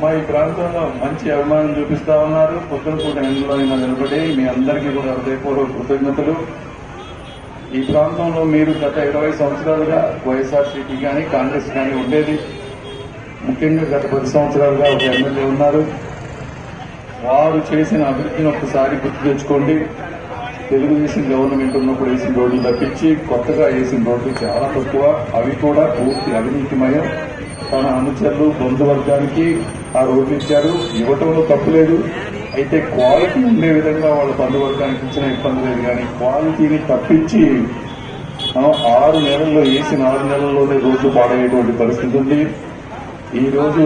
మా ఈ ప్రాంతంలో మంచి అభిమానం చూపిస్తా ఉన్నారు. పొద్దున పూట ఎండలో అయినా నిలబడి మీ అందరికీ కూడా హృదయపూర్వక కృతజ్ఞతలు. ఈ ప్రాంతంలో మీరు గత ఇరవై సంవత్సరాలుగా వైఎస్ఆర్సీపీ కానీ కాంగ్రెస్ కానీ ఉండేది. ముఖ్యంగా గత పది సంవత్సరాలుగా ఒక ఎమ్మెల్యే ఉన్నారు. వారు చేసిన అభివృద్ధిని ఒకసారి గుర్తు తెచ్చుకోండి. తెలుగుదేశం గవర్నమెంట్ ఉన్నప్పుడు వేసిన రోడ్లు తప్పించి కొత్తగా వేసిన రోడ్లు చాలా తక్కువ. అవి కూడా పూర్తి అవినీతిమయం. తన అనుచరులు బంధువర్గానికి ఆ రోడ్లు ఇచ్చారు. ఇవ్వటంలో తప్పులేదు అయితే క్వాలిటీ ఉండే విధంగా వాళ్ళ బంధువర్గానికి ఇచ్చిన ఇబ్బంది లేదు. కానీ క్వాలిటీని తప్పించి ఆ, ఆరు నెలల్లో వేసిన ఆరు నెలల్లోనే రోడ్లు పాడయ్యేటువంటి పరిస్థితి ఉంది. ఈ రోజు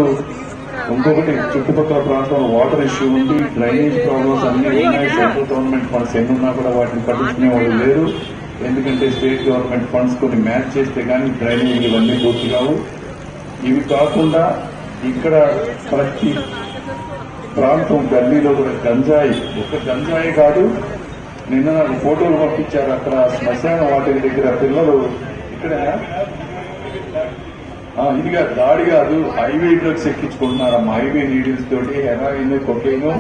ఇంకొకటి చుట్టుపక్కల ప్రాంతంలో వాటర్ ఇష్యూ ఉంది. డ్రైనేజ్ ప్రాబ్లమ్స్ అన్ని ఉన్నాయి. సెంట్రల్ గవర్నమెంట్ ఫండ్స్ ఎన్ని ఉన్నా కూడా వాటిని పట్టించుకునే వాళ్ళు లేరు. ఎందుకంటే స్టేట్ గవర్నమెంట్ ఫండ్స్ కొన్ని మ్యాచ్ చేస్తే కానీ డ్రైనేజ్ ఇవన్నీ పూర్తి కావు. ఇవి కాకుండా ఇక్కడ ప్రతి ప్రాంతం గల్లీలో కూడా గంజాయి. ఒక గంజాయి కాదు నిన్న నాకు ఫోటోలు పంపించారు అక్కడ శ్మశాన వాటి దగ్గర పిల్లలు. ఇక్కడ ఇదిగా దాడి కాదు హైవే డ్రగ్స్ ఎక్కించుకుంటున్నారమ్మా. హైవే నీడిల్స్ తోటి హెరాయిన్ కొకేను.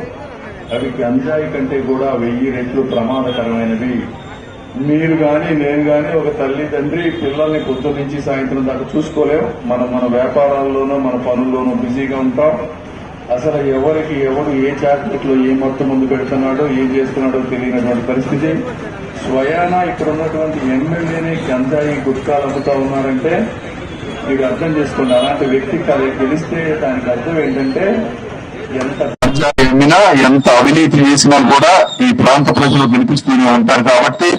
అవి గంజాయి కంటే కూడా వెయ్యి రెట్లు ప్రమాదకరమైనవి. మీరు కానీ నేను కానీ ఒక తల్లి తండ్రి పిల్లల్ని పొద్దు నుంచి సాయంత్రం దాకా చూసుకోలేం. మనం మన వ్యాపారాల్లోనూ మన పనుల్లోనూ బిజీగా ఉంటాం. అసలు ఎవరికి ఎవరు ఏ చాక్లెట్లో ఏ మొత్తం ముందు పెడుతున్నాడో ఏం చేస్తున్నాడో తెలియనటువంటి పరిస్థితి. స్వయాన ఇక్కడ ఉన్నటువంటి ఎమ్మెల్యేనే గంజాయి గుట్కాలు అమ్ముతా ఉన్నారంటే మీరు అర్థం చేసుకోండి. అలాంటి వ్యక్తికి అది తెలిస్తే దానికి అర్థం ఏంటంటే ఎంత ఎంత అవినీతి చేసినా కూడా ఈ ప్రాంత ప్రజలు వినిపిస్తూనే ఉంటారు కాబట్టి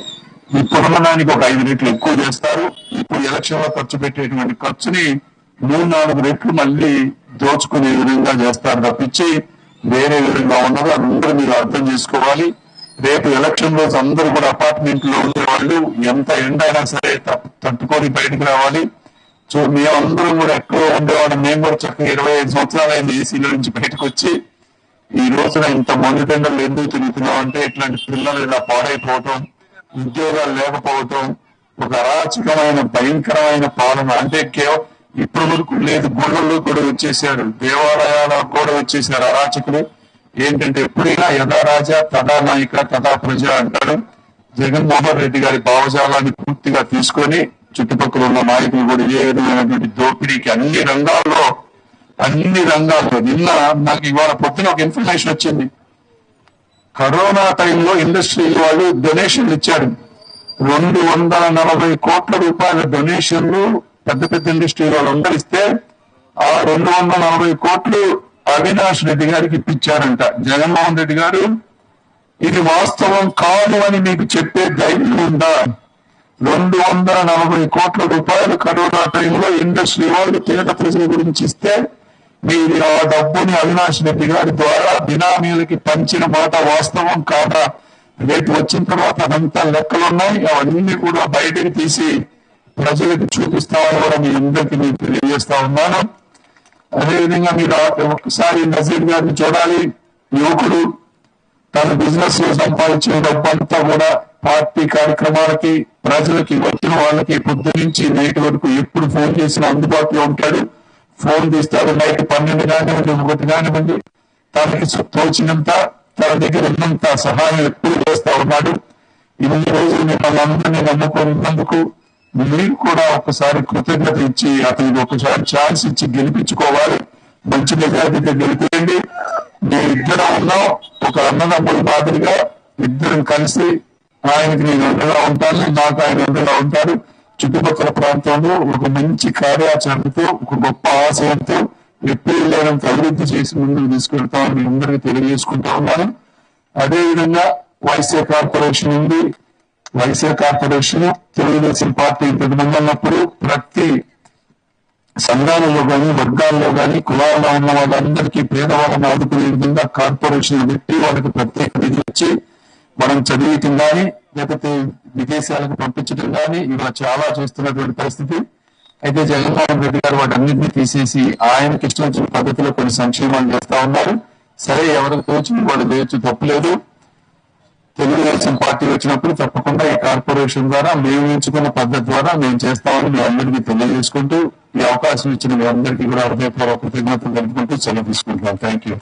ఇప్పుడున్న దానికి ఒక ఐదు రెట్లు ఎక్కువ చేస్తారు. ఇప్పుడు ఎలక్షన్లో ఖర్చు పెట్టేటువంటి ఖర్చుని మూడు నాలుగు రెట్లు మళ్ళీ దోచుకునే విధంగా చేస్తారు తప్పించి వేరే విధంగా ఉండదు అందరూ మీరు అర్థం చేసుకోవాలి. రేపు ఎలక్షన్ రోజు అందరూ కూడా అపార్ట్మెంట్లో ఉండేవాళ్ళు ఎంత ఎండ అయినా సరే తప్పు- తట్టుకొని బయటకు రావాలి. సో మేమందరం కూడా ఎక్కడో ఉండేవాళ్ళం. మేము కూడా చక్కగా ఇరవై ఐదు సంవత్సరాలు అయింది ఏసీలో నుంచి బయటకు వచ్చి ఈ రోజున ఇంత మండుటెండలు ఎందుకు తిరుగుతున్నాం అంటే ఇట్లాంటి పిల్లలు ఇలా పాడైపోవటం ఉద్యోగాలు లేకపోవటం ఒక అరాచకమైన భయంకరమైన పాలన. అంటే కేవలం ఇప్పుడు వరకు లేదు గుళ్ళల్లో కూడా వచ్చేసారు దేవాలయాలకు కూడా వచ్చేసారు అరాచకులు. ఏంటంటే ఎప్పుడైనా యథా రాజా తదా నాయక తదా ప్రజ అంటాడు జగన్మోహన్ రెడ్డి గారి భావజాలాన్ని పూర్తిగా తీసుకొని చుట్టుపక్కల ఉన్న నాయకులు కూడా ఏ విధమైనటువంటి దోపిడీకి అన్ని రంగాల్లో అన్ని రంగాల్లో నిన్న నాకు ఇవాళ పొద్దున ఒక ఇన్ఫర్మేషన్ వచ్చింది. కరోనా టైంలో ఇండస్ట్రీ వాళ్ళు డొనేషన్లు ఇచ్చారు. రెండు వందల నలభై కోట్ల రూపాయల డొనేషన్లు పెద్ద పెద్ద ఇండస్ట్రీ వాళ్ళు అందరిస్తే ఆ రెండు వందల నలభై కోట్లు అవినాష్ రెడ్డి గారికి ఇప్పించారంట. జగన్మోహన్ రెడ్డి గారు ఇది వాస్తవం కాదు అని మీకు చెప్పే ధైర్యం ఉందా? రెండు వందల నలభై కోట్ల రూపాయలు కరోనా టైంలో ఇండస్ట్రీ వాళ్ళు పేద ప్రజల గురించి ఇస్తే మీరు ఆ డబ్బుని అవినాష్ రెడ్డి గారి ద్వారా బినామీలకి పంచిన మాట వాస్తవం కాదా? రేపు వచ్చిన తర్వాత అదంతా లెక్కలున్నాయి. అవన్నీ కూడా బయటకు తీసి ప్రజలకు చూపిస్తామని కూడా మీ అందరికీ నేను తెలియజేస్తా ఉన్నాను. అదేవిధంగా మీరు ఒకసారి నజీర్ గారిని చూడాలి. యువకుడు తన బిజినెస్లో సంపాదించిన డబ్బంతా కూడా పార్టీ కార్యక్రమాలకి ప్రజలకి వచ్చిన వాళ్ళకి పొద్దు నుంచి నైట్ వరకు ఎప్పుడు ఫోన్ చేసినా అందుబాటులో ఉంటాడు. ఫోన్ తీస్తాడు నైట్ పన్నెండు కానివ్వండి ఒకటి కానివ్వండి. తనకి తోచినంత తన దగ్గర ఉన్నంత సహాయం ఎప్పుడు చేస్తా ఉన్నాడు. ఇన్ని రోజులు మిమ్మల్ని అందరినీ నమ్ముకున్నందుకు మీరు కూడా ఒకసారి కృతజ్ఞత ఇచ్చి అతనికి ఒకసారి ఛాన్స్ ఇచ్చి గెలిపించుకోవాలి. మంచి మెజార్టీతో గెలిపేయండి. మేము ఇద్దరం ఉన్నాం. ఒక అన్నదమ్ముల మాదిరిగా ఇద్దరం కలిసి ఆయనకి నేను అండగా ఉంటాను నాకు ఆయన అండగా ఉంటారు చుట్టుపక్కల ప్రాంతంలో ఒక మంచి కార్యాచరణతో ఒక గొప్ప ఆశయంతో ఎప్పుడు లేనంత అభివృద్ధి చేసి ముందుకు తీసుకెళ్తామని మీ అందరికీ తెలియజేసుకుంటా ఉన్నాను. అదేవిధంగా వైసీ కార్పొరేషన్ ఉంది. వైసీ కార్పొరేషన్ తెలుగుదేశం పార్టీ ఇంతకు ముందు ఉన్నప్పుడు ప్రతి సంఘాలలో కానీ వర్గాల్లో కానీ కులాల్లో ఉన్న వాళ్ళందరికీ పేదవాళ్ళని ఆదుకునే విధంగా కార్పొరేషన్ పెట్టి వాళ్ళకి ప్రత్యేక నిధులు మనం చదివితం కానీ లేకపోతే విదేశాలకు పంపించడం కానీ ఇలా చాలా చేస్తున్నటువంటి పరిస్థితి. అయితే జగన్మోహన్ రెడ్డి గారు వాటన్నింటినీ తీసేసి ఆయనకి ఇష్టం వచ్చిన పద్ధతిలో కొన్ని సంక్షేమాలు చేస్తా ఉన్నారు. సరే ఎవరికి తోచి వాళ్ళు చేయొచ్చు తప్పులేదు తెలుగుదేశం పార్టీ వచ్చినప్పుడు తప్పకుండా ఈ కార్పొరేషన్ ద్వారా మేము ఎంచుకున్న పద్ధతి ద్వారా మేము చేస్తామని మీ అందరికీ తెలియజేసుకుంటూ ఈ అవకాశం ఇచ్చిన మీ అందరికీ కూడా హృదయపూర్వక కృతజ్ఞతలు తెలుపుకుంటూ సెలవు తీసుకుంటున్నాను థ్యాంక్ యూ